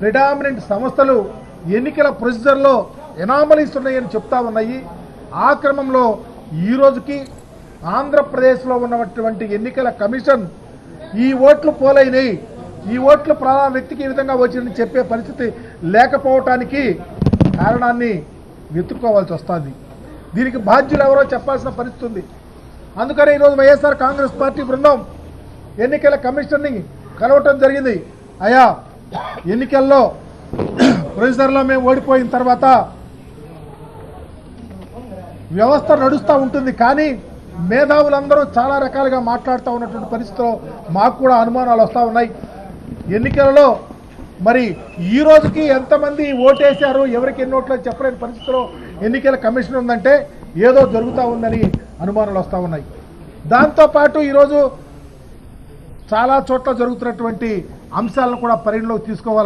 Predominant సంస్థలు ఎన్నికల ప్రొసీజర్లో anomalies ఉన్నాయని చెప్తా ఉన్నాయి. ఆ క్రమంలో ఈ రోజుకి ఆంధ్రప్రదేశ్లో ఉన్నటువంటి ఎన్నికల కమిషన్ ఈ ఓట్లు పోలైనవి ఈ ఓట్లు ప్రధాన వ్యక్తికి ఈ విధంగా వచ్చిందని చెప్పే పరిస్థితి లేకపోవటానికి కారణాన్ని వెతుక్కోవాల్సి వస్తుంది. దీనికి బాధ్యులు ఎవరో చెప్పాల్సిన పరిస్థితి ఉంది. అందుకనే ఈరోజు వైఎస్ఆర్ కాంగ్రెస్ పార్టీ బృందం ఎన్నికల కమిషన్ని కలవటం జరిగింది. అయా ఎన్నికల్లో ప్రొఫెసర్లో మేము ఓడిపోయిన తర్వాత వ్యవస్థ నడుస్తూ ఉంటుంది. కానీ మేధావులందరూ చాలా రకాలుగా మాట్లాడుతూ ఉన్నటువంటి పరిస్థితిలో మాకు కూడా అనుమానాలు వస్తూ ఉన్నాయి. ఎన్నికలలో మరి ఈ రోజుకి ఎంతమంది ఓటేశారు ఎవరికి ఎన్ని ఓట్లు చెప్పలేని పరిస్థితిలో ఎన్నికల కమిషన్ ఉందంటే ఏదో జరుగుతూ ఉందని అనుమానాలు వస్తూ ఉన్నాయి. దాంతోపాటు ఈరోజు చాలా చోట్ల జరుగుతున్నటువంటి అంశాలను కూడా పరిగణలోకి తీసుకోవాలి.